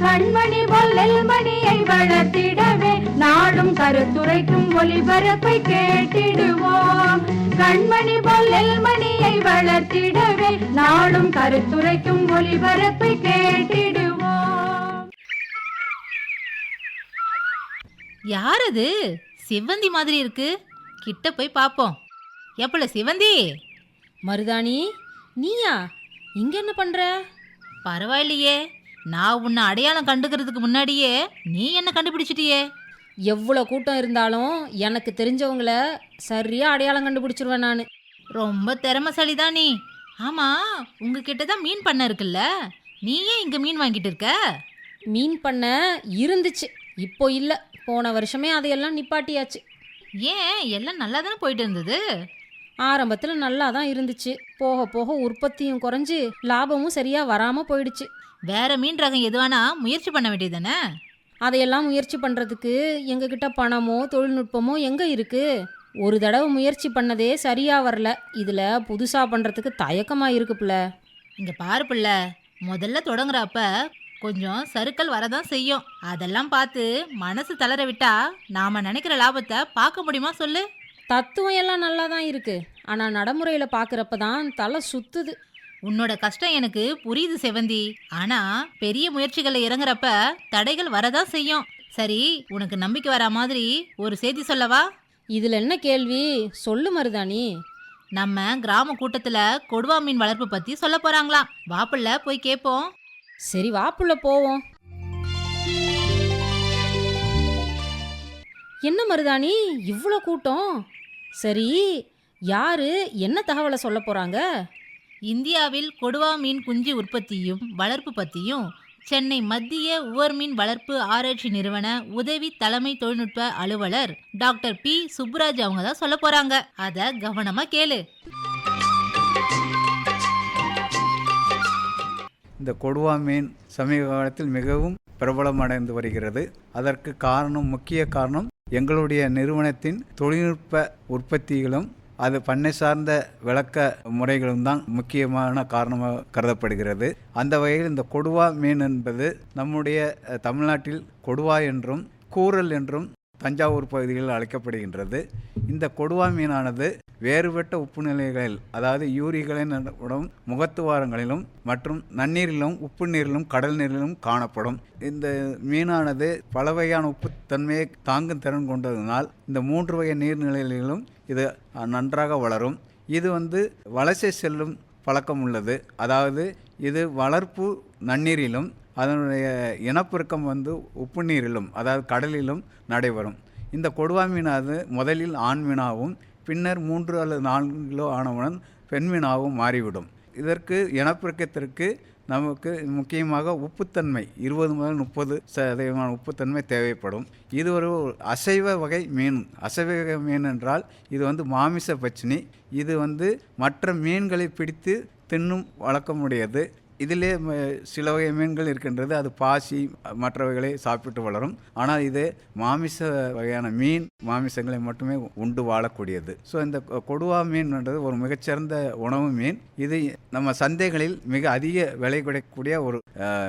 கண்மணி பொல்லல் மணியை வளர்த்திடவே நாடும் கருத்துரைக்கும் ஒளிபரப்பை கேட்டிடுவோம். கண்மணி பொல்லல் மணியை வளர்த்திடவே நாடும் கருத்துரைக்கும் ஒளிபரப்பை கேட்டிடுவோம். யார் அது? சிவந்தி மாதிரி இருக்கு. கிட்ட போய் பாப்போம். எப்பல சிவந்தி? மருதாணி நீயா? இங்க என்ன பண்ற? பரவாயில்லையே. நான் உன்னை அடையாளம் கண்டுக்கிறதுக்கு முன்னாடியே நீ என்ன கண்டுபிடிச்சிட்டியே? எவ்வளோ கூட்டம் இருந்தாலும் எனக்கு தெரிஞ்சவங்கள சரியா அடையாளம் கண்டுபிடிச்சிருவேன் நான். ரொம்ப திறமசாலிதான் நீ. ஆமா உங்ககிட்ட தான் மீன் பண்ண இருக்குல்ல? நீ ஏன் இங்க மீன் வாங்கிட்டு இருக்க? மீன் பண்ண இருந்துச்சு. இப்போ இல்லை. போன வருஷமே அதையெல்லாம் நிப்பாட்டியாச்சு. ஏன்? எல்லாம் நல்லா தானே போயிட்டு இருந்தது? ஆரம்பத்தில் நல்லா தான் இருந்துச்சு. போக போக உற்பத்தியும் குறைஞ்சு லாபமும் சரியா வராம போயிடுச்சு. வேற மீன் ரகம் எதுவானா முயற்சி பண்ண வேண்டியதுதானே? அதையெல்லாம் முயற்சி பண்ணுறதுக்கு எங்ககிட்ட பணமோ தொழில்நுட்பமோ எங்கே இருக்கு? ஒரு தடவை முயற்சி பண்ணதே சரியா வரல. இதில் புதுசாக பண்ணுறதுக்கு தயக்கமாக இருக்குப்புல இங்க பாரு பிள்ளை முதல்ல தொடங்குறப்ப கொஞ்சம் சறுக்கல் வரதான் செய்யும். அதெல்லாம் பார்த்து மனசு தளர விட்டா நாம நினைக்கிற லாபத்தை பார்க்க முடியுமா சொல்லு? தத்துவம் எல்லாம் நல்லா தான் இருக்கு. ஆனால் நடைமுறையில் பார்க்குறப்ப தான் தலை சுத்துது. உன்னோட கஷ்டம் எனக்கு புரியுது செவந்தி ஆனா பெரிய முயற்சிகளை இறங்குறப்ப தடைகள் வரதான் செய்யும். சரி உனக்கு நம்பிக்கை வரா மாதிரி ஒரு செய்தி சொல்லவா? இதில் என்ன கேள்வி? சொல்லு மருதாணி. நம்ம கிராம கூட்டத்துல கொடுவா மீன் வளர்ப்பு பத்தி சொல்ல போறாங்களாம். வாப்புல போய் கேட்போம் சரி வாப்புள்ள போவோம். என்ன மருதாணி இவ்வளோ கூட்டம்? சரி யாரு என்ன தகவலை சொல்ல போறாங்க? இந்தியாவில் கொடுவா மீன் குஞ்சு உற்பத்தியும் வளர்ப்பு பற்றியும் சென்னை மத்திய உவர் மீன் வளர்ப்பு ஆராய்ச்சி நிறுவன உதவி தலைமை தொழில்நுட்ப அலுவலர் டாக்டர் பி. சுப்புராஜ் அவங்க தான் சொல்ல போறாங்க. அத கவனமா கேளு. இந்த கொடுவா மீன் சமீப காலத்தில் மிகவும் பிரபலமடைந்து வருகிறது. அதற்கு காரணம் முக்கிய காரணம் எங்களுடைய நிறுவனத்தின் தொழில்நுட்ப உற்பத்திகளும் அது பண்ணை சார்ந்த விளக்க முறைகளும் தான் முக்கியமான காரணமாக கருதப்படுகிறது. அந்த வகையில் இந்த கொடுவா மீன் என்பது நம்முடைய தமிழ்நாட்டில் கொடுவா என்றும் கூரல் என்றும் தஞ்சாவூர் பகுதிகளில் அழைக்கப்படுகின்றது. இந்த கொடுவா மீனானது வேறுபட்ட உப்பு நிலைகளில் அதாவது யூரிகளின் உடன் முகத்துவாரங்களிலும் மற்றும் நன்னீரிலும் உப்பு நீரிலும் கடல் நீரிலும் காணப்படும். இந்த மீனானது பல வகையான உப்புத்தன்மையை தாங்கும் திறன் கொண்டதனால் இந்த மூன்று வகை நீர்நிலைகளிலும் இது நன்றாக வளரும். இது வந்து வலசை செல்லும் பழக்கம் உள்ளது. அதாவது இது வளர்ப்பு நன்னீரிலும் அதனுடைய இனப்பெருக்கம் வந்து உப்பு நீரிலும் அதாவது கடலிலும் நடைபெறும். இந்த கொடுவா மீனானது முதலில் ஆண் மீனாகவும் பின்னர் மூன்று அல்லது நான்கு கிலோ ஆனவுடன் பெண்மீனாகவும் மாறிவிடும். இதற்கு இனப்பெருக்கத்திற்கு நமக்கு முக்கியமாக உப்புத்தன்மை இருபது முதல் முப்பது சதவீதமான உப்புத்தன்மை தேவைப்படும். இது ஒரு அசைவ வகை மீன். அசைவ வகை மீன் என்றால் இது வந்து மாமிச பச்சினி. இது வந்து மற்ற மீன்களை பிடித்து தின்னும் வழக்கமுடையது இதிலே ம- சில வகை மீன்கள் இருக்கின்றது. அது பாசி மற்றவைகளை சாப்பிட்டு வளரும். ஆனால் இது மாமிச வகையான மீன் மாமிசங்களை மட்டுமே உண்டு வாழக்கூடியது. ஸோ இந்த கொ- கொடுவா மீன்ன்றது ஒரு மிகச்சிறந்த உணவு மீன். இது நம்ம சந்தைகளில் மிக அதிக விலை கிடைக்கக்கூடிய ஒரு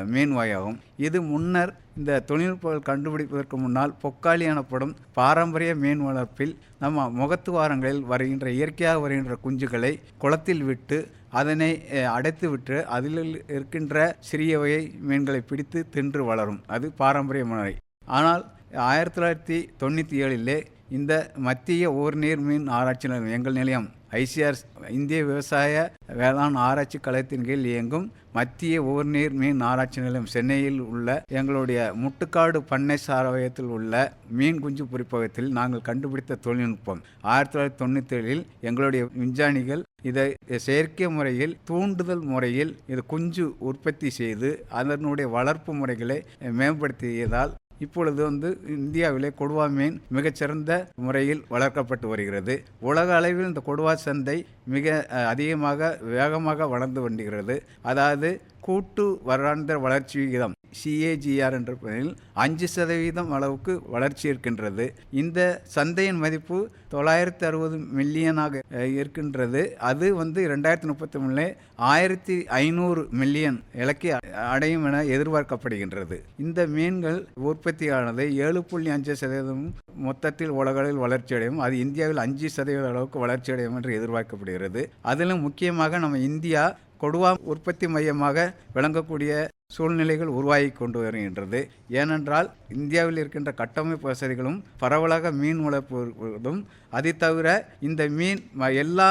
மீன் வகையாகும். இது முன்னர் இந்த தொழில்நுட்பங்கள் கண்டுபிடிப்பதற்கு முன்னால் பொக்காளி எனப்படும் பாரம்பரிய மீன் வளர்ப்பில் நம்ம முகத்துவாரங்களில் வருகின்ற இயற்கையாக வருகின்ற குஞ்சுகளை குளத்தில் விட்டு அதனை அடைத்து விட்டு அதில் இருக்கின்ற சிறிய வகை மீன்களை பிடித்து தின்று வளரும். அது பாரம்பரிய முறை. ஆனால் ஆயிரத்தி தொள்ளாயிரத்தி தொண்ணூற்றி ஏழிலே இந்த மத்திய ஓர்நீர் மீன் ஆராய்ச்சி நிலையம் எங்கள் நிலையம் ஐசிஆர் இந்திய விவசாய வேளாண் ஆராய்ச்சி கழகத்தின் கீழ் இயங்கும் மத்திய உவர்நீர் மீன் ஆராய்ச்சி நிலையம் சென்னையில் உள்ள எங்களுடைய முட்டுக்காடு பண்ணை சாரவயத்தில் உள்ள மீன் குஞ்சு பொறிப்பகத்தில் நாங்கள் கண்டுபிடித்த தொழில்நுட்பம். ஆயிரத்தி தொள்ளாயிரத்தி தொண்ணூற்றி ஏழில் எங்களுடைய விஞ்ஞானிகள் இதை செயற்கை முறையில் தூண்டுதல் முறையில் இது குஞ்சு உற்பத்தி செய்து அதனுடைய வளர்ப்பு முறைகளை மேம்படுத்தியதால் இப்பொழுது வந்து இந்தியாவிலே கொடுவா மீன் மிகச்சிறந்த முறையில் வளர்க்கப்பட்டு வருகிறது. உலக அளவில் இந்த கொடுவா சந்தை மிக அதிகமாக வேகமாக வளர்ந்து வருகிறது அதாவது கூட்டு வருடாந்திர வளர்ச்சி விகிதம் சிஏஜிஆர் என்ற பதில் அஞ்சு சதவீதம் அளவுக்கு வளர்ச்சி இருக்கின்றது. இந்த சந்தையின் மதிப்பு தொள்ளாயிரத்தி அறுபது மில்லியனாக இருக்கின்றது. அது வந்து ரெண்டாயிரத்தி முப்பத்தி மூணில் ஆயிரத்தி ஐநூறு மில்லியன் இலக்கை அடையும் என எதிர்பார்க்கப்படுகின்றது. இந்த மீன்கள் உற்பத்தியானது ஏழு புள்ளி அஞ்சு சதவீதம் மொத்தத்தில் உலகளில் வளர்ச்சி அடையும். அது இந்தியாவில் அஞ்சு சதவீத அளவுக்கு வளர்ச்சி அடையும் என்று எதிர்பார்க்கப்படுகிறது. அதிலும் முக்கியமாக நம்ம இந்தியா கொடுவா உற்பத்தி மையமாக விளங்கக்கூடிய சூழ்நிலைகள் உருவாகி கொண்டு வருகின்றது. ஏனென்றால் இந்தியாவில் இருக்கின்ற கட்டமைப்பு வசதிகளும் பரவலாக மீன் வளர்ப்பதும் அதை தவிர இந்த மீன் ம- எல்லா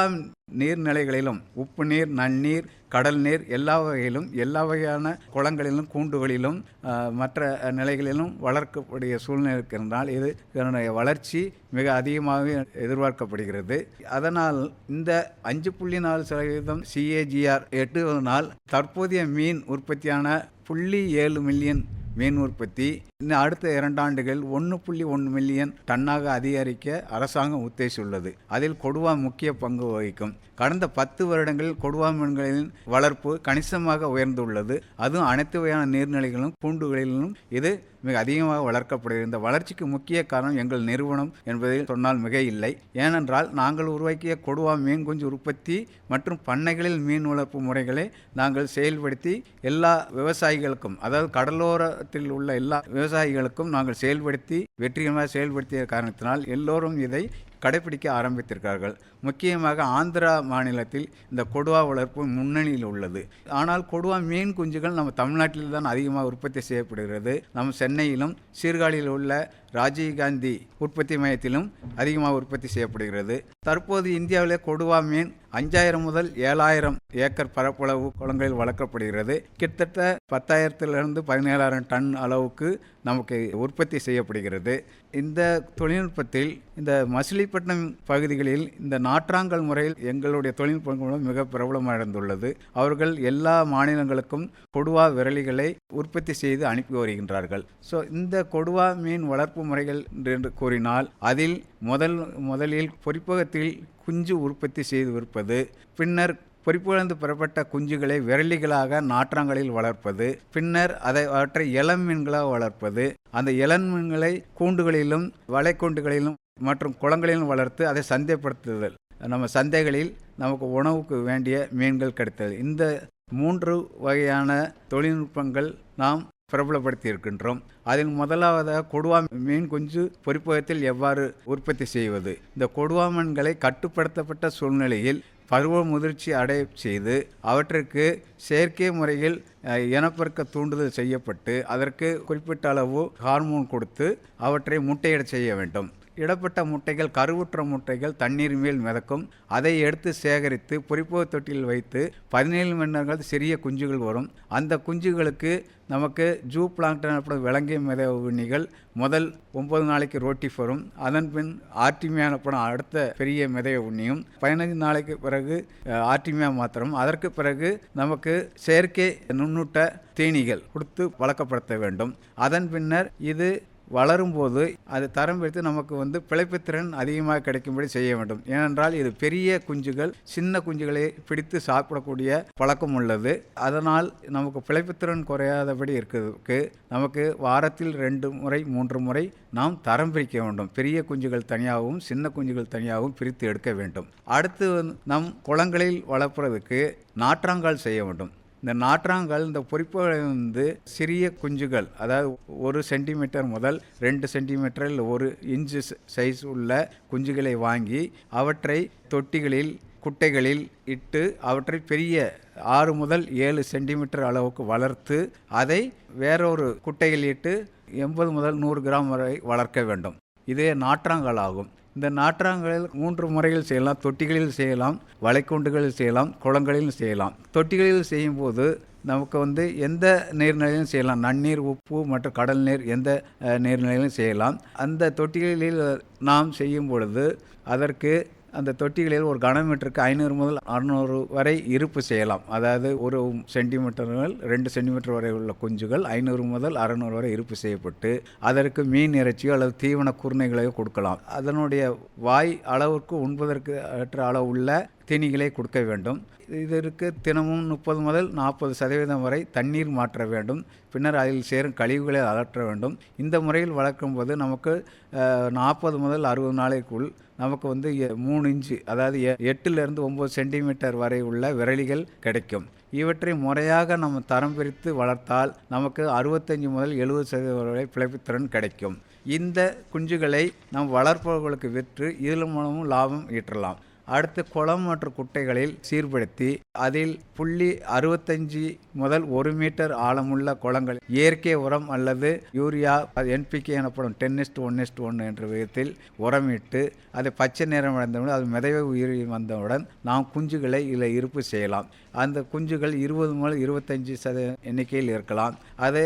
நீர்நிலைகளிலும் உப்பு நீர் நன்னீர் கடல் நீர் எல்லா வகையிலும் எல்லா வகையான குளங்களிலும் கூண்டுகளிலும் மற்ற நிலைகளிலும் வளர்க்கக்கூடிய சூழ்நிலை இருக்கின்றால் இது இதனுடைய வளர்ச்சி மிக அதிகமாகவே எதிர்பார்க்கப்படுகிறது. அதனால் இந்த அஞ்சு புள்ளி நாலு சதவீதம் சிஏஜிஆர் எட்டுவதனால் தற்போதைய மீன் உற்பத்தியான புள்ளி ஏழு மில்லியன் மீன் உற்பத்தி. இன்னும் அடுத்த இரண்டாண்டுகள் ஒன்று புள்ளி ஒன்று மில்லியன் டன்னாக அதிகரிக்க அரசாங்கம் உத்தேசித்துள்ளது. அதில் கொடுவா முக்கிய பங்கு வகிக்கும். கடந்த பத்து வருடங்களில் கொடுவா மீன்களின் வளர்ப்பு கணிசமாக உயர்ந்துள்ளது. அதுவும் அனைத்து வகையான நீர்நிலைகளிலும் கூண்டுகளிலும் இது மிக அதிகமாக வளர்க்கப்படுகிறது. இந்த வளர்ச்சிக்கு முக்கிய காரணம் எங்கள் நிறுவனம் என்பதில் சொன்னால் மிக இல்லை. ஏனென்றால் நாங்கள் உருவாக்கிய கொடுவா மீன் குஞ்சு உற்பத்தி மற்றும் பண்ணைகளில் மீன் வளர்ப்பு முறைகளை நாங்கள் செயல்படுத்தி எல்லா விவசாயிகளுக்கும் அதாவது கடலோரத்தில் உள்ள எல்லா விவசாயிகளுக்கும் நாங்கள் செயல்படுத்தி வெற்றிகரமாக செயல்படுத்திய காரணத்தினால் எல்லோரும் இதை கடைபிடிக்க ஆரம்பித்திருக்கிறார்கள். முக்கியமாக ஆந்திரா மாநிலத்தில் இந்த கொடுவா வளர்ப்பு முன்னணியில் உள்ளது. ஆனால் கொடுவா மீன் குஞ்சுகள் நம்ம தமிழ்நாட்டில் தான் அதிகமாக உற்பத்தி செய்யப்படுகிறது. நம்ம சென்னையிலும் சீர்காழியில் உள்ள ராஜீவ்காந்தி உற்பத்தி மையத்திலும் அதிகமாக உற்பத்தி செய்யப்படுகிறது. தற்போது இந்தியாவிலே கொடுவா மீன் அஞ்சாயிரம் முதல் ஏழாயிரம் ஏக்கர் பரப்பளவு குளங்களில் வளர்க்கப்படுகிறது. கிட்டத்தட்ட பத்தாயிரத்திலிருந்து பதினேழாயிரம் டன் அளவுக்கு நமக்கு உற்பத்தி செய்யப்படுகிறது. இந்த தொழில்நுட்பத்தில் இந்த மசிலிப்பட்டினம் பகுதிகளில் இந்த நாற்றாங்கல் முறையில் எங்களுடைய தொழில்நுட்பங்களும் மிக பிரபலமடைந்துள்ளது. அவர்கள் எல்லா மாநிலங்களுக்கும் கொடுவா விரலிகளை உற்பத்தி செய்து அனுப்பி வருகின்றார்கள். ஸோ இந்த கொடுவா மீன் வளர்ப்பு முறைகள் என்று கூறினால் அதில் முதல் முதலில் பொறிப்பகத்தில் குஞ்சு உற்பத்தி செய்து விற்பது பின்னர் பொறிப்பிழந்து பெறப்பட்ட குஞ்சுகளை விரலிகளாக நாற்றாங்கலில் வளர்ப்பது பின்னர் அதை அவற்றை இளம் மீன்களாக வளர்ப்பது அந்த இளம் மீன்களை கூண்டுகளிலும் வலைக்கூண்டுகளிலும் மற்றும் குளங்களிலும் வளர்த்து அதை சந்தைப்படுத்துதல். நம்ம சந்தைகளில் நமக்கு உணவுக்கு வேண்டிய மீன்கள் கிடைத்தது. இந்த மூன்று வகையான தொழில்நுட்பங்கள் நாம் பிரபலப்படுத்தி இருக்கின்றோம் அதில் முதலாவதாக கொடுவா மீன் குஞ்சு பொறிப்பகத்தில் எவ்வாறு உற்பத்தி செய்வது? இந்த கொடுவா மீன்களை கட்டுப்படுத்தப்பட்ட சூழ்நிலையில் பருவ முதிர்ச்சி அடைய செய்து அவற்றிற்கு செயற்கை முறையில் இனப்பெருக்க தூண்டுதல் செய்யப்பட்டு அதற்கு குறிப்பிட்ட அளவு ஹார்மோன் கொடுத்து அவற்றை முட்டையிட செய்ய வேண்டும். இடப்பட்ட முட்டைகள் கருவுற்ற முட்டைகள் தண்ணீர் மேல் மிதக்கும். அதை எடுத்து சேகரித்து பொறிப்போ தொட்டியில் வைத்து பதினேழு மணி நேரங்கள் சிறிய குஞ்சுகள் வரும். அந்த குஞ்சுகளுக்கு நமக்கு ஜூ பிளாங்டன் எனப்படும் விலங்கிய மித உண்ணிகள் முதல் ஒன்பது நாளைக்கு ரோட்டி வரும் அதன் பின் ஆர்டிமியா எனப்படும் அடுத்த பெரிய மிதய உண்ணியும் பதினைஞ்சு நாளைக்கு பிறகு ஆர்டிமியா மாத்திரம். அதற்கு பிறகு நமக்கு செயற்கை நுண்ணூட்ட தீனிகள் கொடுத்து பழக்கப்படுத்த வேண்டும். அதன் பின்னர் இது வளரும்போது அது தரம் பிரித்து நமக்கு வந்து பிழைப்புத்திறன் அதிகமாக கிடைக்கும்படி செய்ய வேண்டும். ஏனென்றால் இது பெரிய குஞ்சுகள் சின்ன குஞ்சுகளை பிடித்து சாப்பிடக்கூடிய பழக்கம் உள்ளது. அதனால் நமக்கு பிழைப்புத்திறன் குறையாதபடி இருக்கிறதுக்கு நமக்கு வாரத்தில் ரெண்டு முறை மூன்று முறை நாம் தரம் பிரிக்க வேண்டும். பெரிய குஞ்சுகள் தனியாகவும் சின்ன குஞ்சுகள் தனியாகவும் பிரித்து எடுக்க வேண்டும். அடுத்து நம் குளங்களில் வளர்ப்புறதுக்கு நாற்றாங்கால் செய்ய வேண்டும். இந்த நாற்றாங்கால் இந்த பொறிப்புகளை வந்து சிறிய குஞ்சுகள் அதாவது ஒரு சென்டிமீட்டர் முதல் ரெண்டு சென்டிமீட்டரில் ஒரு இன்ச்சு சைஸ் உள்ள குஞ்சுகளை வாங்கி அவற்றை தொட்டிகளில் குட்டைகளில் இட்டு அவற்றை பெரிய ஆறு முதல் ஏழு சென்டிமீட்டர் அளவுக்கு வளர்த்து அதை வேறொரு குட்டையில் இட்டு எண்பது முதல் நூறு கிராம் வரை வளர்க்க வேண்டும். இதே நாற்றாங்கல் ஆகும். இந்த நாற்றாங்கலில் மூன்று முறைகள் செய்யலாம். தொட்டிகளில் செய்யலாம் வளைக்குண்டுகளில் செய்யலாம் குளங்களிலும் செய்யலாம். தொட்டிகளில் செய்யும்போது நமக்கு வந்து எந்த நீர்நிலையிலும் செய்யலாம். நன்னீர் உப்பு மற்றும் கடல் நீர் எந்த நீர்நிலையிலும் செய்யலாம். அந்த தொட்டிகளில் நாம் செய்யும் பொழுது அதற்கு அந்த தொட்டிகளில் ஒரு கனமீட்டருக்கு ஐநூறு முதல் அறுநூறு வரை இருப்பு செய்யலாம். அதாவது ஒரு சென்டிமீட்டர்கள் ரெண்டு சென்டிமீட்டர் வரை உள்ள குஞ்சுகள் ஐநூறு முதல் அறுநூறு வரை இருப்பு செய்யப்பட்டு அதற்கு மீன் இறைச்சியோ அல்லது தீவன குருணைகளையோ கொடுக்கலாம். அதனுடைய வாய் அளவுக்கு உண்பதற்கு ஏற்ற அளவு உள்ள தீனிகளை கொடுக்க வேண்டும். இதற்கு தினமும் முப்பது முதல் நாற்பது சதவீதம் வரை தண்ணீர் மாற்ற வேண்டும். பின்னர் அதில் சேரும் கழிவுகளை அகற்ற வேண்டும். இந்த முறையில் வளர்க்கும் போது நமக்கு நாற்பது முதல் அறுபது நாளைக்குள் நமக்கு வந்து எ- மூணு இன்ச்சு அதாவது எ- எட்டுலேருந்து ஒம்பது சென்டிமீட்டர் வரை உள்ள விரலிகள் கிடைக்கும். இவற்றை முறையாக நம்ம தரம் பிரித்து வளர்த்தால் நமக்கு அறுபத்தஞ்சு முதல் எழுபது சதவீதம் வரை பிழைப்புத்திறன் கிடைக்கும். இந்த குஞ்சுகளை நம் வளர்ப்பவர்களுக்கு விற்று இதன் மூலமும் லாபம் ஈட்டலாம். அடுத்து குளம் மற்றும் குட்டைகளில் சீர்படுத்தி அதில் புள்ளி அறுபத்தஞ்சு முதல் ஒரு மீட்டர் ஆழமுள்ள குளங்கள் இயற்கை உரம் அல்லது யூரியா என்பிகே எனப்படும் டென்னிஸ்ட் ஒன்னிஸ்ட் ஒன்று என்ற விதத்தில் உரமிட்டு அது பச்சை நிறம் அடைந்தவுடன் அது மிதவை உயிர் வந்தவுடன் நாம் குஞ்சுகளை இதில் இருப்பு செய்யலாம். அந்த குஞ்சுகள் இருபது முதல் இருபத்தஞ்சி சத எண்ணிக்கையில் இருக்கலாம். அதை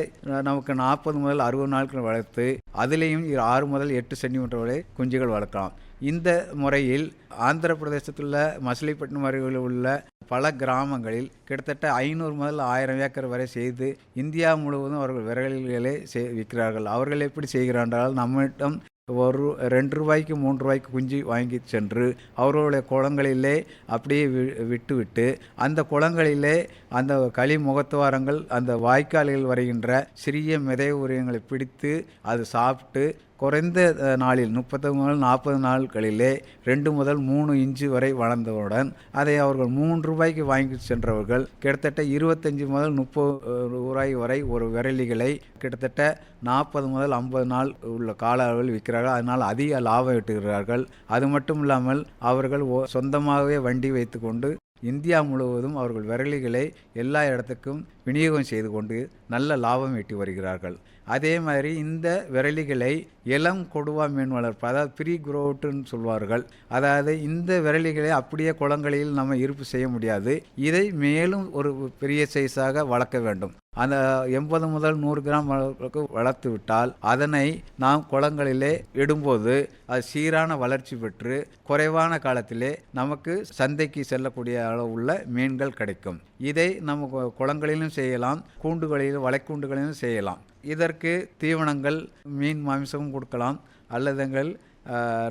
நமக்கு நாற்பது முதல் அறுபது நாட்கள் வளர்த்து அதிலேயும் ஆறு முதல் எட்டு சென்டிமீட்டர் வரை குஞ்சுகள் வளர்க்கலாம். இந்த முறையில் ஆந்திர பிரதேசத்தில் உள்ள மசிலிப்பட்டினம் அருகில் உள்ள பல கிராமங்களில் கிட்டத்தட்ட ஐநூறு முதல் ஆயிரம் ஏக்கர் வரை செய்து இந்தியா முழுவதும் அவர்கள் விரல்களே செய் விற்கிறார்கள். அவர்கள் எப்படி செய்கிறார்கள் நம்மிடம் ஒரு ரெண்டு ரூபாய்க்கு மூன்று ரூபாய்க்கு குஞ்சு வாங்கி சென்று அவர்களுடைய குளங்களிலே அப்படியே வி விட்டுவிட்டு அந்த குளங்களிலே அந்த களி முகத்துவாரங்கள் அந்த வாய்க்கால்கள் வருகின்ற சிறிய மிதை உரியங்களை பிடித்து அது சாப்பிட்டு குறைந்த நாளில் முப்பத்தி முதல் நாற்பது நாட்களிலே ரெண்டு முதல் மூணு இன்ச்சு வரை வளர்ந்தவுடன் அதை அவர்கள் மூன்று ரூபாய்க்கு வாங்கி சென்றவர்கள் கிட்டத்தட்ட இருபத்தஞ்சி முதல் முப்பது ரூபாய் வரை ஒரு விரலிகளை கிட்டத்தட்ட நாற்பது முதல் ஐம்பது நாள் உள்ள கால அளவில் விற்கிறார்கள். அதனால் அதிக லாபம் ஈட்டுகிறார்கள். அது மட்டும் இல்லாமல் அவர்கள் சொந்தமாகவே வண்டி வைத்துக்கொண்டு இந்தியா முழுவதும் அவர்கள் விரலிகளை எல்லா இடத்துக்கும் விநியோகம் செய்து கொண்டு நல்ல லாபம் ஈட்டி வருகிறார்கள். அதே மாதிரி இந்த விரலிகளை இளம் கொடுவா மீன் வளர்ப்பு அதாவது ப்ரீ குரோட்டுன்னு சொல்வார்கள். அதாவது இந்த விரலிகளை அப்படியே குளங்களில் நம்ம இருப்பு செய்ய முடியாது. இதை மேலும் ஒரு பெரிய சைஸாக வளர்க்க வேண்டும். அந்த எண்பது முதல் நூறு கிராம் அளவுக்கு வளர்த்து விட்டால் அதனை நாம் குளங்களிலே இடும்போது அது சீரான வளர்ச்சி பெற்று குறைவான காலத்திலே நமக்கு சந்தைக்கு செல்லக்கூடிய அளவு உள்ள மீன்கள் கிடைக்கும். இதை நம்ம குளங்களிலும் செய்யலாம் கூண்டுகளிலும் வலைக்கூண்டுகளிலும் செய்யலாம். இதற்கு தீவனங்கள் மீன் மாமிசமும் கொடுக்கலாம். அல்லதுங்கள்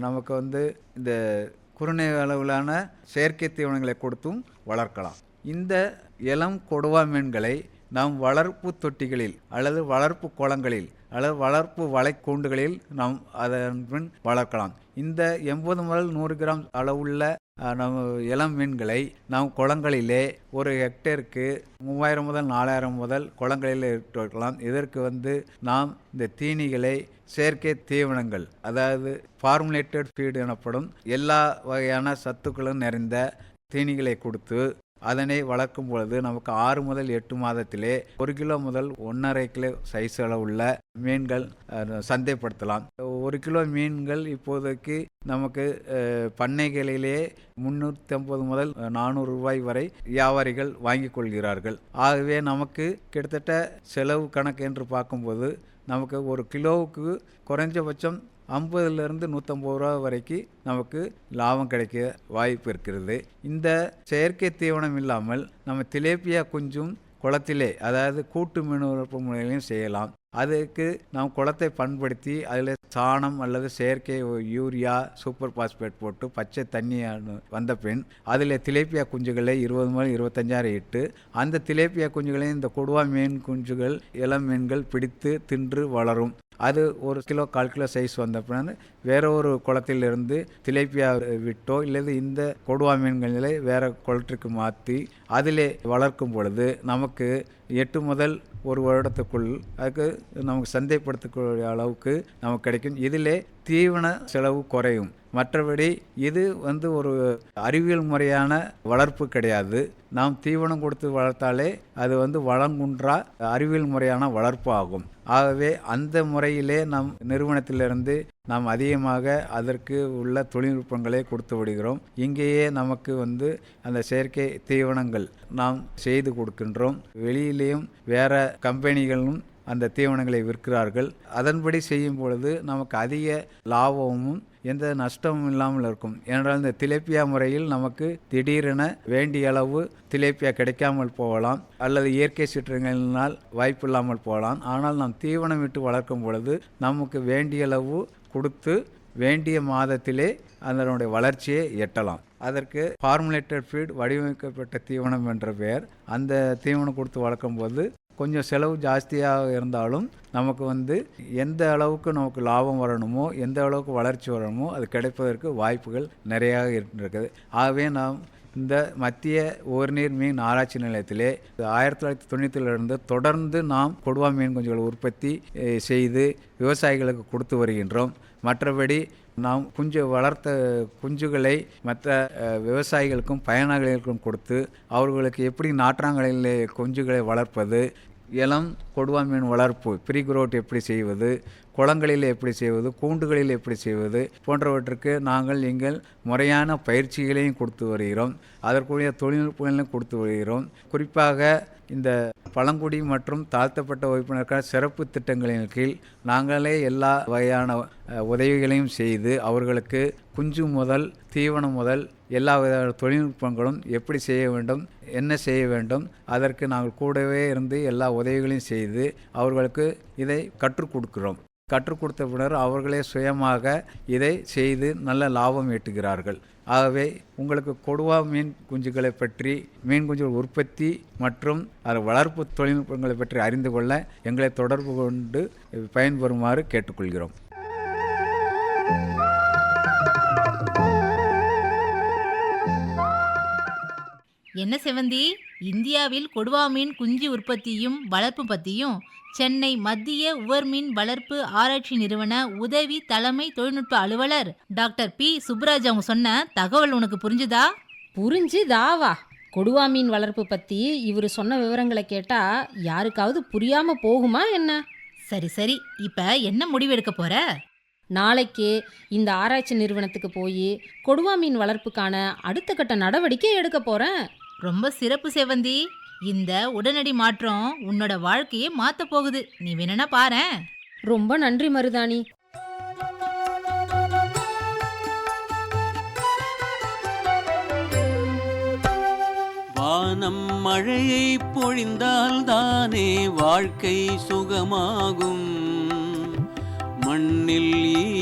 நமக்கு வந்து இந்த குறுநை அளவிலான செயற்கை தீவனங்களை கொடுத்தும் வளர்க்கலாம். இந்த இளம் கொடுவா மீன்களை நாம் வளர்ப்பு தொட்டிகளில் அல்லது வளர்ப்பு குளங்களில் அல்லது வளர்ப்பு வலைக்கூண்டுகளில் நாம் அதன் பின் வளர்க்கலாம். இந்த எண்பது முதல் நூறு கிராம் அளவுள்ள நம்ம இளம் மீன்களை நாம் குளங்களிலே ஒரு ஹெக்டேருக்கு மூவாயிரம் முதல் நாலாயிரம் முதல் குளங்களில் இட்டு வைக்கலாம். இதற்கு வந்து நாம் இந்த தீனிகளை செயற்கை தீவனங்கள் அதாவது ஃபார்முலேட்டட் ஃபீடு எனப்படும் எல்லா வகையான சத்துக்களும் நிறைந்த தீனிகளை கொடுத்து அதனை வளர்க்கும் பொழுது நமக்கு ஆறு முதல் எட்டு மாதத்திலே ஒரு கிலோ முதல் ஒன்றரை கிலோ சைஸ் உள்ள மீன்கள் சந்தைப்படுத்தலாம். ஒரு கிலோ மீன்கள் இப்போதைக்கு நமக்கு பண்ணைகளிலே முந்நூற்றி ஐம்பது முதல் நானூறு ரூபாய் வரை வியாபாரிகள் வாங்கிக் கொள்கிறார்கள். ஆகவே நமக்கு கிட்டத்தட்ட செலவு கணக்கு என்று பார்க்கும்போது நமக்கு ஒரு கிலோவுக்கு குறைஞ்சபட்சம் ஐம்பதுலேருந்து நூற்றம்பது ரூபா வரைக்கும் நமக்கு லாபம் கிடைக்க வாய்ப்பு இருக்கிறது. இந்த செயற்கை தீவனம் இல்லாமல் நம்ம திலேப்பியா குஞ்சும் குளத்திலே அதாவது கூட்டு மீன் வளர்ப்பு முறையிலையும் செய்யலாம். அதுக்கு நாம் குளத்தை பண்படுத்தி அதில் சாணம் அல்லது செயற்கை யூரியா சூப்பர் பாஸ்பேட் போட்டு பச்சை தண்ணியான வந்த பின் அதில் திலேப்பியா குஞ்சுகளை இருபது முதல் இருபத்தஞ்சாயிரம் இட்டு அந்த திலேப்பியா குஞ்சுகளை இந்த கொடுவா மீன் குஞ்சுகள் இளம் மீன்கள் பிடித்து தின்று வளரும். அது ஒரு கிலோ கால் கிலோ சைஸ் வந்த பிறகு வேற ஒரு குளத்திலிருந்து திலேப்பியா விட்டோ இல்லது இந்த கொடுவா மீன்களை வேற குளத்திற்கு மாற்றி அதிலே வளர்க்கும் பொழுது நமக்கு எட்டு முதல் ஒரு வருடத்துக்குள் அதுக்கு நமக்கு சந்தைப்படுத்தக்கூடிய அளவுக்கு நமக்கு கிடைக்கும். இதிலே தீவன செலவு குறையும். மற்றபடி இது வந்து ஒரு அறிவியல் முறையான வளர்ப்பு கிடையாது. நாம் தீவனம் கொடுத்து வளர்த்தாலே அது வந்து வளங்குன்றா அறிவியல் முறையான வளர்ப்பு ஆகும். ஆகவே அந்த முறையிலே நம் நிறுவனத்திலிருந்து நாம் அதிகமாக அதற்கு உள்ள தொழில்நுட்பங்களை கொடுத்து விடுகிறோம். இங்கேயே நமக்கு வந்து அந்த செயற்கை தீவனங்கள் நாம் செய்து கொடுக்கின்றோம். வெளியிலேயும் வேற கம்பெனிகளும் அந்த தீவனங்களை விற்கிறார்கள். அதன்படி செய்யும் பொழுது நமக்கு அதிக லாபமும் எந்த நஷ்டமும் இல்லாமல் இருக்கும். ஏனென்றால் இந்த திலேப்பியா முறையில் நமக்கு திடீரென வேண்டிய அளவு திலேப்பியா கிடைக்காமல் போகலாம். அல்லது இயற்கை சீற்றங்களினால் வாய்ப்பு இல்லாமல் போகலாம். ஆனால் நாம் தீவனம் விட்டு வளர்க்கும் பொழுது நமக்கு வேண்டிய அளவு கொடுத்து வேண்டிய மாதத்திலே அதனுடைய வளர்ச்சியை எட்டலாம். அதற்கு ஃபார்முலேட்டட் ஃபீட் வடிவமைக்கப்பட்ட தீவனம் என்ற பெயர். அந்த தீவனம் கொடுத்து வளர்க்கும் போது கொஞ்சம் செலவு ஜாஸ்தியாக இருந்தாலும் நமக்கு வந்து எந்த அளவுக்கு நமக்கு லாபம் வரணுமோ எந்த அளவுக்கு வளர்ச்சி வரணுமோ அது கிடைப்பதற்கு வாய்ப்புகள் நிறையாக இருக்குது ஆகவே நாம் இந்த மத்திய ஓர்நீர் மீன் ஆராய்ச்சி நிலையத்திலே ஆயிரத்தி தொள்ளாயிரத்தி தொண்ணூற்றிலிருந்து தொடர்ந்து நாம் கொடுவா மீன் குஞ்சுகள் உற்பத்தி செய்து விவசாயிகளுக்கு கொடுத்து வருகின்றோம். மற்றபடி நாம் குஞ்சு வளர்த்த குஞ்சுகளை மற்ற விவசாயிகளுக்கும் பயனாளிகளுக்கும் கொடுத்து அவர்களுக்கு எப்படி நாற்றாங்கலிலே குஞ்சுகளை வளர்ப்பது இளம் கொடுவா மீன் வளர்ப்பு ப்ரீ குரோட் எப்படி செய்வது குளங்களில் எப்படி செய்வது கூண்டுகளில் எப்படி செய்வது போன்றவற்றுக்கு நாங்கள் எங்கள் முறையான பயிற்சிகளையும் கொடுத்து வருகிறோம். அதற்குரிய தொழில்நுட்பங்களையும் கொடுத்து வருகிறோம். குறிப்பாக இந்த பழங்குடி மற்றும் தாழ்த்தப்பட்ட வகுப்பினருக்கான சிறப்பு திட்டங்களின் கீழ் நாங்களே எல்லா வகையான உதவிகளையும் செய்து அவர்களுக்கு குஞ்சு முதல் தீவனம் முதல் எல்லா வித தொழில்நுட்பங்களும் எப்படி செய்ய வேண்டும் என்ன செய்ய வேண்டும் அதற்கு நாங்கள் கூடவே இருந்து எல்லா உதவிகளையும் செய்து அவர்களுக்கு இதை கற்றுக் கொடுக்கிறோம். கற்றுக் கொடுத்த பின்னர் அவர்களே சுயமாக இதை செய்து நல்ல லாபம் ஈட்டுகிறார்கள். ஆகவே உங்களுக்கு கொடுவா மீன் குஞ்சுகளை பற்றி மீன் குஞ்சுகள் உற்பத்தி மற்றும் அது வளர்ப்பு தொழில்நுட்பங்களை பற்றி அறிந்து கொள்ள எங்களை தொடர்பு கொண்டு பயன்பெறுமாறு கேட்டுக்கொள்கிறோம். என்ன செவந்தி? இந்தியாவில் கொடுவா மீன் குஞ்சு உற்பத்தியும் வளர்ப்பு பற்றியும் சென்னை மத்திய உவர் மீன் வளர்ப்பு ஆராய்ச்சி நிறுவன உதவி தலைமை தொழில்நுட்ப அலுவலர் டாக்டர் பி. சுப்ராஜ் அவங்க சொன்ன தகவல் உனக்கு புரிஞ்சுதா? புரிஞ்சு தாவா கொடுவா மீன் வளர்ப்பு பற்றி இவர் சொன்ன விவரங்களை கேட்டால் யாருக்காவது புரியாமல் போகுமா என்ன? சரி சரி. இப்ப என்ன முடிவெடுக்க போற? நாளைக்கு இந்த ஆராய்ச்சி நிறுவனத்துக்கு போய் கொடுவா மீன் வளர்ப்புக்கான அடுத்த கட்ட நடவடிக்கை எடுக்க போகிறேன் ரொம்ப சிறப்பு செவந்தி இந்த உடனடி மாற்றம் உன்னோட வாழ்க்கையே மாத்த போகுது. நீ வேணும்னா பாரேன் ரொம்ப நன்றி மருதாணி. வானம் மழையை பொழிந்தால் தானே வாழ்க்கை சுகமாகும். மண்ணில்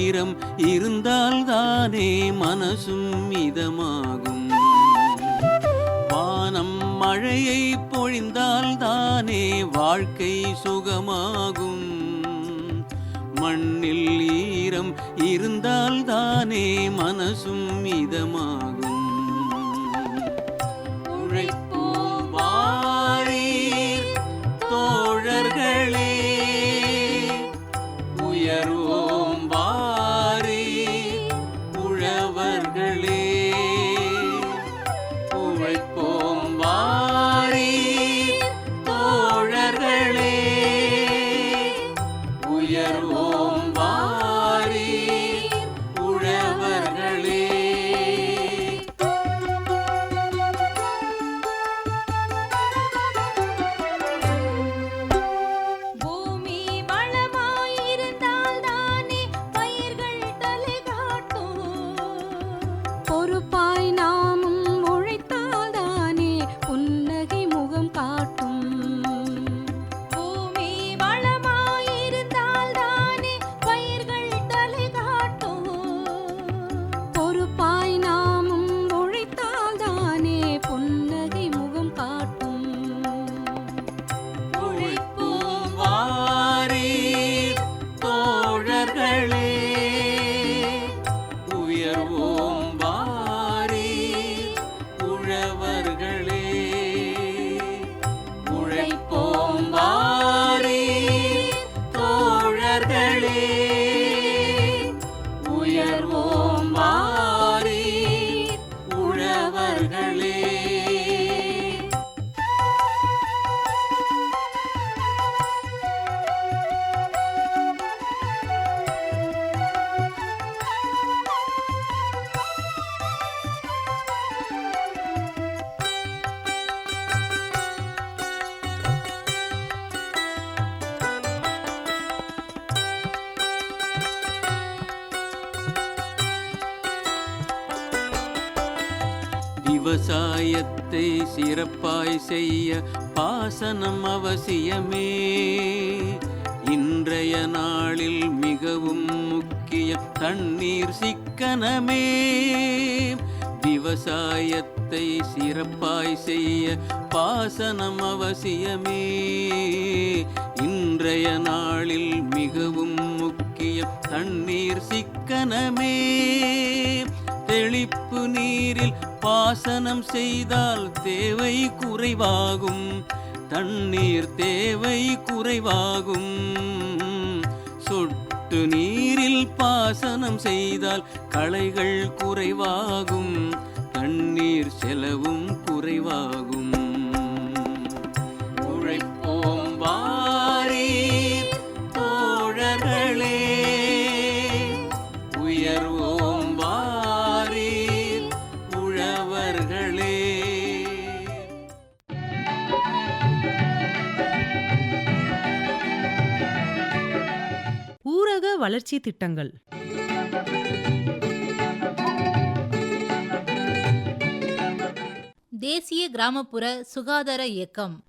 ஈரம் இருந்தால் தானே மனசும் இதமாகும் மழையை பொழிந்தால் தானே வாழ்க்கை சுகமாகும். மண்ணில் ஈரம் இருந்தால் தானே மனசும் இதமாகும் விவசாயத்தை சிறப்பாய் செய்ய பாசனம் அவசியமே. இன்றைய நாளில் மிகவும் முக்கிய தண்ணீர் சிக்கனமே. விவசாயத்தை சிறப்பாய் செய்ய பாசனம் அவசியமே. இன்றைய நாளில் மிகவும் முக்கிய தண்ணீர் சிக்கனமே. தெளிப்பு நீரில் பாசனம் செய்தால் தேவை குறைவாகும். தண்ணீர் தேவை குறைவாகும். சொட்டு நீரில் பாசனம் செய்தால் களைகள் குறைவாகும். தண்ணீர் செலவும் குறைவாகும். வளர்ச்சி திட்டங்கள். தேசிய கிராமப்புற சுகாதார இயக்கம்.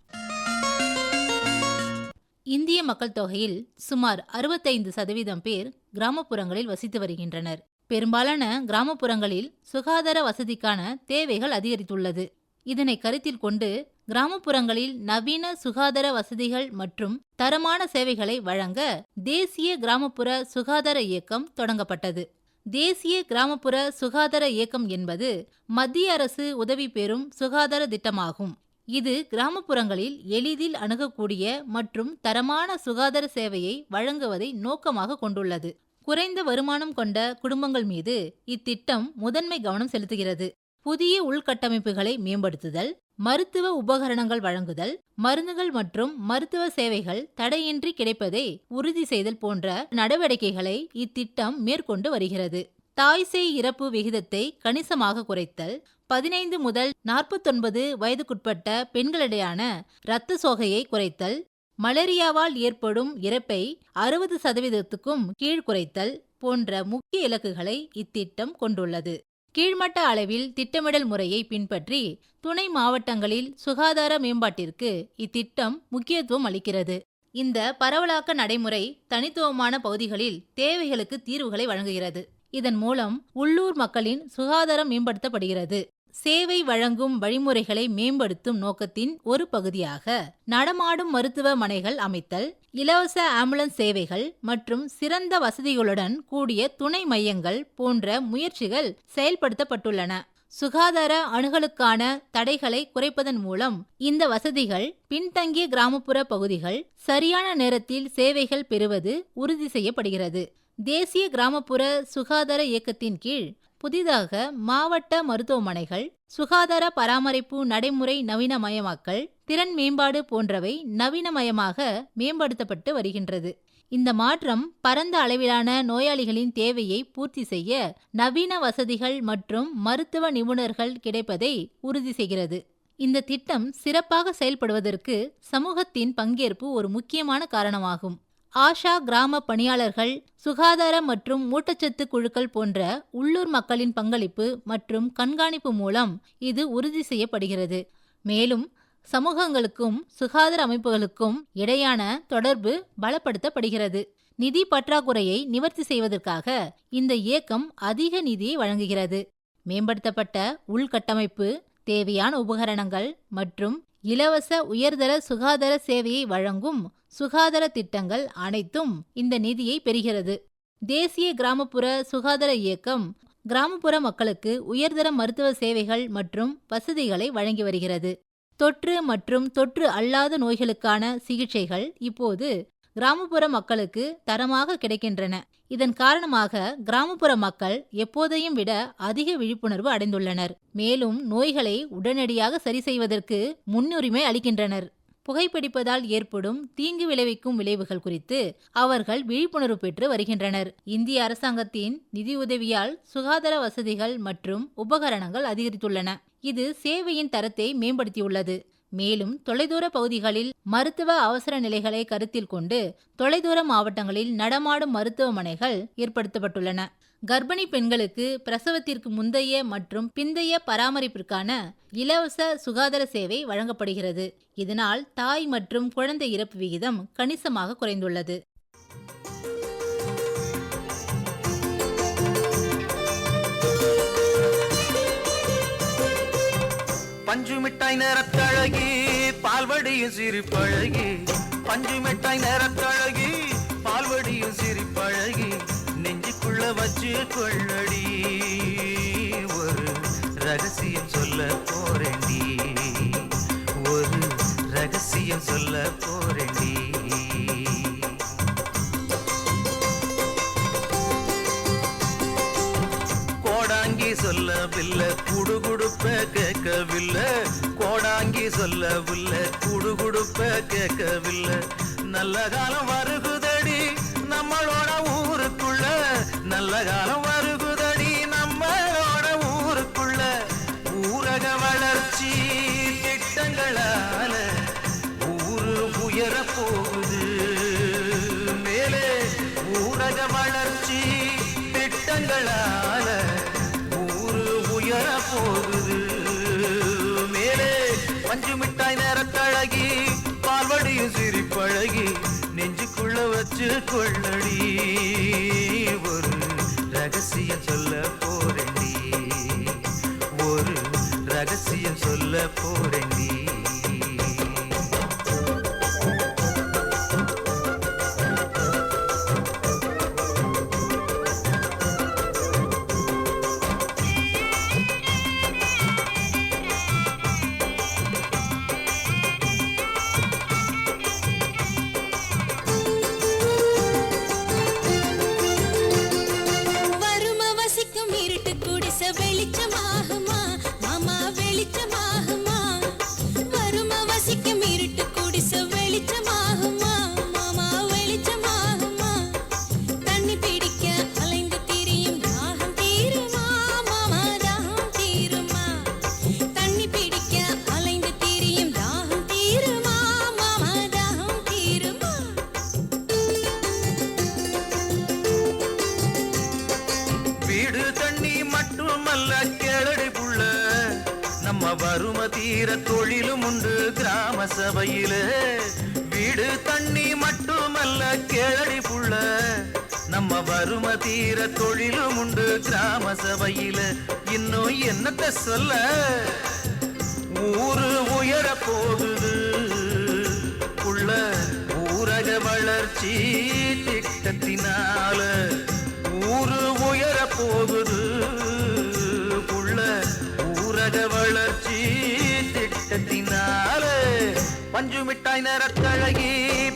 இந்திய மக்கள் தொகையில் சுமார் அறுபத்தைந்து சதவீதம் பேர் கிராமப்புறங்களில் வசித்து வருகின்றனர். பெரும்பாலான கிராமப்புறங்களில் சுகாதார வசதிக்கான தேவைகள் அதிகரித்துள்ளது. இதனை கருத்தில் கொண்டு கிராமப்புறங்களில் நவீன சுகாதார வசதிகள் மற்றும் தரமான சேவைகளை வழங்க தேசிய கிராமப்புற சுகாதார இயக்கம் தொடங்கப்பட்டது. தேசிய கிராமப்புற சுகாதார இயக்கம் என்பது மத்திய அரசு உதவி பெறும் சுகாதார திட்டமாகும். இது கிராமப்புறங்களில் எளிதில் அணுகக்கூடிய மற்றும் தரமான சுகாதார சேவையை வழங்குவதை நோக்கமாக கொண்டுள்ளது. குறைந்த வருமானம் கொண்ட குடும்பங்கள் மீது இத்திட்டம் முதன்மை கவனம் செலுத்துகிறது. புதிய உள்கட்டமைப்புகளை மேம்படுத்துதல் மருத்துவ உபகரணங்கள் வழங்குதல் மருந்துகள் மற்றும் மருத்துவ சேவைகள் தடையின்றி கிடைப்பதை உறுதி செய்தல் போன்ற நடவடிக்கைகளை இத்திட்டம் மேற்கொண்டு வருகிறது. தாய்சேய் இறப்பு விகிதத்தை கணிசமாக குறைத்தல் பதினைந்து முதல் நாற்பத்தொன்பது வயதுக்குட்பட்ட பெண்களிடையான இரத்த சோகையை குறைத்தல் மலேரியாவால் ஏற்படும் இறப்பை அறுபது சதவீதத்துக்கும் கீழ் குறைத்தல் போன்ற முக்கிய இலக்குகளை இத்திட்டம் கொண்டுள்ளது. கீழ்மட்ட அளவில் திட்டமிடல் முறையை பின்பற்றி துணை மாவட்டங்களில் சுகாதார மேம்பாட்டிற்கு இத்திட்டம் முக்கியத்துவம் அளிக்கிறது. இந்த பரவலாக்க நடைமுறை தனித்துவமான பகுதிகளில் தேவைகளுக்கு தீர்வுகளை வழங்குகிறது. இதன் மூலம் உள்ளூர் மக்களின் சுகாதாரம் மேம்படுத்தப்படுகிறது. சேவை வழங்கும் வழிமுறைகளை மேம்படுத்தும் நோக்கத்தின் ஒரு பகுதியாக நடமாடும் மருத்துவமனைகள் அமைத்தல் இலவச ஆம்புலன்ஸ் சேவைகள் மற்றும் சிறந்த வசதிகளுடன் கூடிய துணை மையங்கள் போன்ற முயற்சிகள் செயல்படுத்தப்பட்டுள்ளன. சுகாதார அணுகலுக்கான தடைகளை குறைப்பதன் மூலம் இந்த வசதிகள் பின்தங்கிய கிராமப்புற பகுதிகள் சரியான நேரத்தில் சேவைகள் பெறுவது உறுதி செய்யப்படுகிறது. தேசிய கிராமப்புற சுகாதார இயக்கத்தின் கீழ் புதிதாக மாவட்ட மருத்துவமனைகள் சுகாதார பராமரிப்பு நடைமுறை நவீனமயமாக்கல் திறன் மேம்பாடு போன்றவை நவீனமயமாக மேம்படுத்தப்பட்டு வருகின்றது. இந்த மாற்றம் பரந்த அளவிலான நோயாளிகளின் தேவையை பூர்த்தி செய்ய நவீன வசதிகள் மற்றும் மருத்துவ நிபுணர்கள் கிடைப்பதை உறுதி செய்கிறது. இந்த திட்டம் சிறப்பாக செயல்படுவதற்கு சமூகத்தின் பங்கேற்பு ஒரு முக்கியமான காரணமாகும். ஆஷா கிராம பணியாளர்கள் சுகாதார மற்றும் ஊட்டச்சத்து குழுக்கள் போன்ற உள்ளூர் மக்களின் பங்களிப்பு மற்றும் கண்காணிப்பு மூலம் இது உறுதி செய்யப்படுகிறது. மேலும் சமூகங்களுக்கும் சுகாதார அமைப்புகளுக்கும் இடையான தொடர்பு பலப்படுத்தப்படுகிறது. நிதி பற்றாக்குறையை நிவர்த்தி செய்வதற்காக இந்த இயக்கம் அதிக நிதியை வழங்குகிறது. மேம்படுத்தப்பட்ட உள்கட்டமைப்பு தேவையான உபகரணங்கள் மற்றும் இலவச உயர்தர சுகாதார சேவையை வழங்கும் சுகாதார திட்டங்கள் அனைத்தும் இந்த நிதியை பெறுகிறது. தேசிய கிராமப்புற சுகாதார இயக்கம் கிராமப்புற மக்களுக்கு உயர்தர மருத்துவ சேவைகள் மற்றும் வசதிகளை வழங்கி வருகிறது. தொற்று மற்றும் தொற்று அல்லாத நோய்களுக்கான சிகிச்சைகள் இப்போது கிராமப்புற மக்களுக்கு தரமாக கிடைக்கின்றன. இதன் காரணமாக கிராமப்புற மக்கள் எப்போதையும் விட அதிக விழிப்புணர்வு அடைந்துள்ளனர். மேலும் நோய்களை உடனடியாக சரி செய்வதற்கு முன்னுரிமை அளிக்கின்றனர். புகைப்பிடிப்பதால் ஏற்படும் தீங்கு விளைவிக்கும் விளைவுகள் குறித்து அவர்கள் விழிப்புணர்வு பெற்று வருகின்றனர். இந்திய அரசாங்கத்தின் நிதியுதவியால் சுகாதார வசதிகள் மற்றும் உபகரணங்கள் அதிகரித்துள்ளன. இது சேவையின் தரத்தை மேம்படுத்தியுள்ளது. மேலும் தொலைதூர பகுதிகளில் மருத்துவ அவசர நிலைகளை கருத்தில் கொண்டு தொலைதூர மாவட்டங்களில் நடமாடும் மருத்துவமனைகள் ஏற்படுத்தப்பட்டுள்ளன. கர்ப்பிணி பெண்களுக்கு பிரசவத்திற்கு முந்தைய மற்றும் பிந்தைய பராமரிப்பிற்கான இலவச சுகாதார சேவை வழங்கப்படுகிறது. இதனால் தாய் மற்றும் குழந்தை இறப்பு விகிதம் கணிசமாக குறைந்துள்ளது. மிட்டாய் நேரத்தழகி பால்வடியும் சிரிப்பழகி பஞ்சு மிட்டாய் நேரத்தழகி பால்வடியும் சிரிப்பழகி நெஞ்சுக்குள்ள வச்சு கொள்ளடி. ஒரு ரகசியம் சொல்ல போறேண்டி ஒரு ரகசியம் சொல்ல போறேண்டி சொல்லவில்லை குடுகுடுப்ப கேட்கவில்லை. கோடாங்கி சொல்லவில்லை குடுகுடுப்ப கேட்கவில்லை. நல்ல காலம் வருகுதடி நம்மளோட ஊருக்குள்ள. நல்ல காலம் சுற்று கொள்ளடி. ஒரு ரகசியம் சொல்ல போறேன் ஒரு ரகசியம் சொல்ல போறேன் இருட்டு வெளிச்சமாகுமா? மாமா வெளிச்சமாகுமா? சபையில வீடு தண்ணி மட்டுமல்ல கேளடி புள்ள. நம்ம வறும தீர தொழிலும் உண்டு கிராம சபையில. இன்னும் என்னத்த சொல்ல? ஊரு உயர போகுது. உள்ள ஊரக வளர்ச்சி திட்டத்தினால ஊரு உயர போகுது. பஞ்சு மிட்டாய் நிறத்தழகி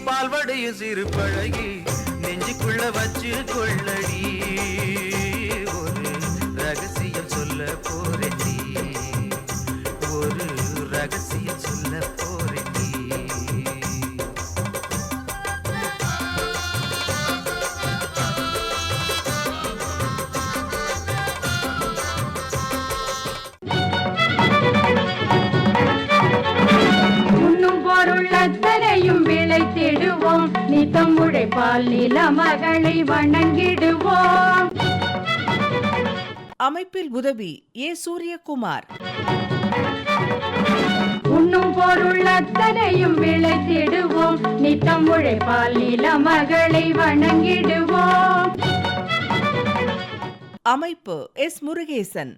பால்வடைய சிறு பழகி நெஞ்சுக்குள்ள வச்சு கொள்ளடி. ஒரு ரகசியம் சொல்ல போறேன்டி. ஒரு ரகசியம் சொல்ல விளைத்திடுவோம் நித்தம் உழைப்பால் நில மகளை வணங்கிடுவோம். அமைப்பில் உதவி ஏ சூரியகுமார். உண்ணும் பொருள் அத்தனையும் விளைத்திடுவோம். நித்தம் உழைப்பால் நில மகளை வணங்கிடுவோம். அமைப்பு எஸ் முருகேசன்.